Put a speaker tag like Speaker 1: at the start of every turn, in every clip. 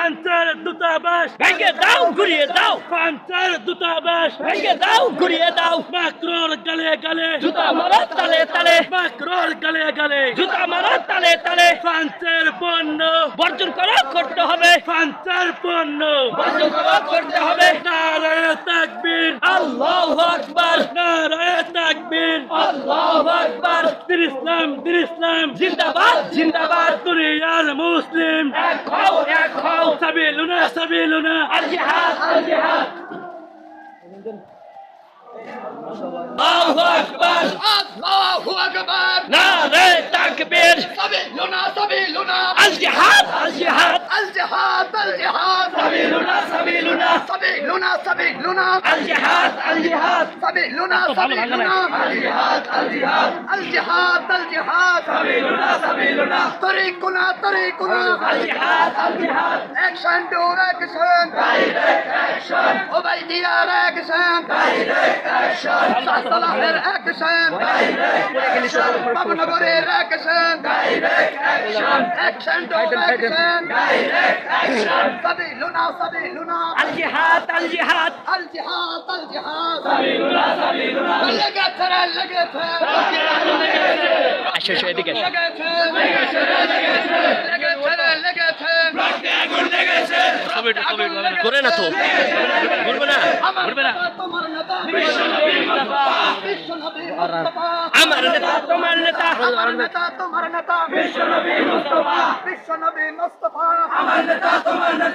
Speaker 1: ফ্রান্সের দূতাবাস।
Speaker 2: ভেঙে দাও ঘুরিয়ে দাও।
Speaker 1: ফ্রান্সের দূতাবাস।
Speaker 2: ভেঙে দাও ঘুরিয়ে দাও।
Speaker 1: ম্যাক্রোর গালে গালে।
Speaker 2: জুতা মারো তালে তালে।
Speaker 1: ম্যাক্রোর গালে গালে।
Speaker 2: জুতা মারো তালে তালে।
Speaker 1: ফ্রান্সের পণ্য।
Speaker 2: বর্জন করো করতে হবে।
Speaker 1: ফ্রান্সের পণ্য।
Speaker 2: বর্জন করো করতে হবে।
Speaker 1: নারায় তাকবীর।
Speaker 2: আল্লাহু আকবার।
Speaker 1: নারায় তাকবীর।
Speaker 2: আল্লাহু আকবার।
Speaker 1: দিন ইসলাম দিন ইসলাম।
Speaker 2: জিন্দাবাদ জিন্দাবাদ।
Speaker 1: দুনিয়ার মুসলিম।
Speaker 2: এক হও এক হও
Speaker 1: সাবিলুনা সাবিলুনা
Speaker 2: আল জিহাদ আল জিহাদ। আল্লাহু আকবার।
Speaker 3: আল্লাহু আকবার।
Speaker 2: নারে তাকবীর।
Speaker 3: সাবিলুনা সাবিলুনা।
Speaker 2: আল জিহাদ আল জিহাদ
Speaker 3: আল জিহাদ আল জিহাদ
Speaker 2: সাবিলুনা সাবিলুনা
Speaker 3: সাবিলুনা সাবিলুনা
Speaker 2: আল জিহাদ আল জিহাদ
Speaker 3: সাবিলুনা সাবিলুনা আল জিহাদ আল জিহাদ আল জিহাদ আল জিহাদ সাবিলুনা সাবিলুনা তরিকুনা তরিকুনা
Speaker 2: আল জিহাদ আল জিহাদ
Speaker 3: action to action direct action ওবাইদিয়ার action direct action
Speaker 2: না তো। ঘুরবে না? ঘুরবে না?
Speaker 3: বিশ্বনবী মুস্তাফা বিশ্বনবী মুস্তাফা
Speaker 2: আমার নেতা তোমার নেতা।
Speaker 3: আমার নেতা তোমার নেতা। বিশ্বনবী মুস্তাফা। বিশ্বনবী মুস্তাফা। আমার নেতা তোমার নেতা।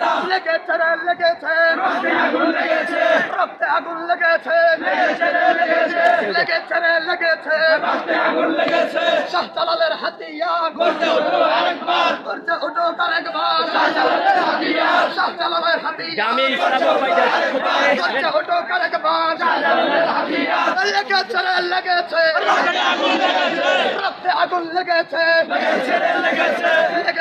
Speaker 3: লেগেছে রে লেগেছে। রক্তে আগুন লেগেছে। রক্তে আগুন লেগেছে লেগেছে রে লেগেছে। লেগেছে রে লেগেছে রক্তে আগুন লেগেছে শাহ জালালের হাতিয়ার গর্জে ওঠো আরেকবার। গর্জে ওঠো আরেকবার শাহ জালালের হাতিয়ার শাহ জালালের হাতিয়ার
Speaker 2: আমি
Speaker 3: গর্জে ওঠো আরেকবার। লেগেছে রে লেগেছে রক্তে আগুন লেগেছে। রক্তে আগুন লেগেছে। লেগেছে রে লেগেছে। লেগেছে রে লেগেছে।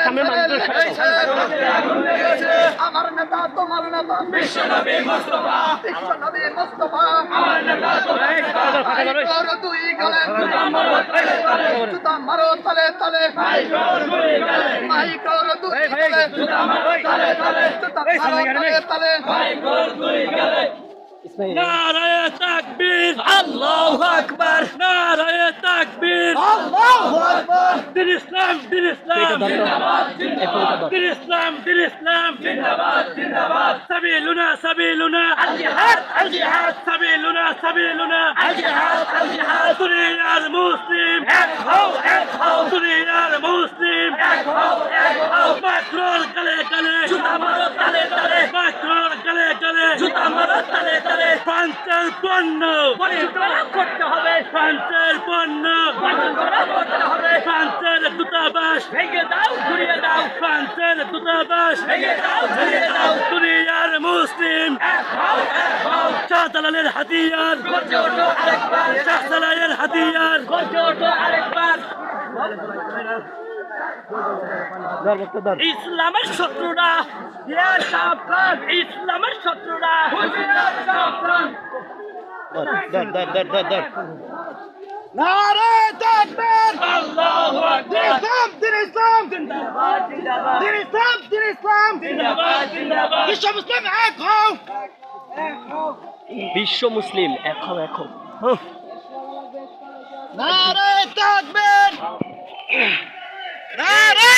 Speaker 3: আমার নেতা তোমার নেতা বিশ্বনবী মুস্তাফা বিশ্বনবী মুস্তাফা আমার নেতা তোমার নেতা দুই গলে জুতা মারো তলে তলে জুতা মারো তলে তলে ভাই কর দুই গলে ভাই কর দুই গলে জুতা মারো তলে তলে জুতা মারো তলে তলে ভাই কর দুই গলে
Speaker 1: নারায় তাকবীর
Speaker 2: আল্লাহু আকবার
Speaker 1: নারায় তাকবীর
Speaker 3: আল্লাহু আকবার
Speaker 1: দিন ইসলাম দিন ইসলাম! দিন ইসলাম দিন ইসলাম!
Speaker 3: জিন্দাবাদ জিন্দাবাদ!
Speaker 1: সাবিলুনা সাবিলুনা!
Speaker 2: আল জিহাদ আল জিহাদ!
Speaker 1: সাবিলুনা সাবিলুনা!
Speaker 2: আল জিহাদ আল জিহাদ!
Speaker 1: দুনিয়ার মুসলিম!
Speaker 2: এক হও এক হও!
Speaker 1: দুনিয়ার মুসলিম!
Speaker 2: এক হও এক হও!
Speaker 1: মাকরোর গালে গালে
Speaker 2: জুতা মারো তালে তালে!
Speaker 1: মাকরোর গালে গালে
Speaker 2: জুতা মারো তালে তালে!
Speaker 1: ফ্রান্সের পণ্য।
Speaker 2: করতে হবে।
Speaker 1: ফ্রান্সের পণ্য।
Speaker 2: করতে হবে।
Speaker 1: ফ্রান্সের দূতাবাস।
Speaker 2: ভেঙে দাও ঘুরিয়ে দাও।
Speaker 1: ফ্রান্সের দূতাবাস।
Speaker 2: ভেঙে দাও ঘুরিয়ে দাও।
Speaker 1: দুনিয়ার মুসলিম। শাহজালালের হাতিয়ার। শাহজালালের হাতিয়ার।
Speaker 2: আরেকবার। ইসলামের শত্রুরা। ইসলামের শত্রুরা।
Speaker 3: নারে তাকবীর।
Speaker 2: আল্লাহু আকবার।
Speaker 3: দিন ইসলাম
Speaker 2: জিন্দাবাদ জিন্দাবাদ।
Speaker 3: দিন ইসলাম দিন ইসলাম।
Speaker 2: জিন্দাবাদ জিন্দাবাদ।
Speaker 3: বিশ্ব মুসলিম এক হও।
Speaker 2: বিশ্ব মুসলিম এখন এখন
Speaker 3: নারে তাকবীর। নারে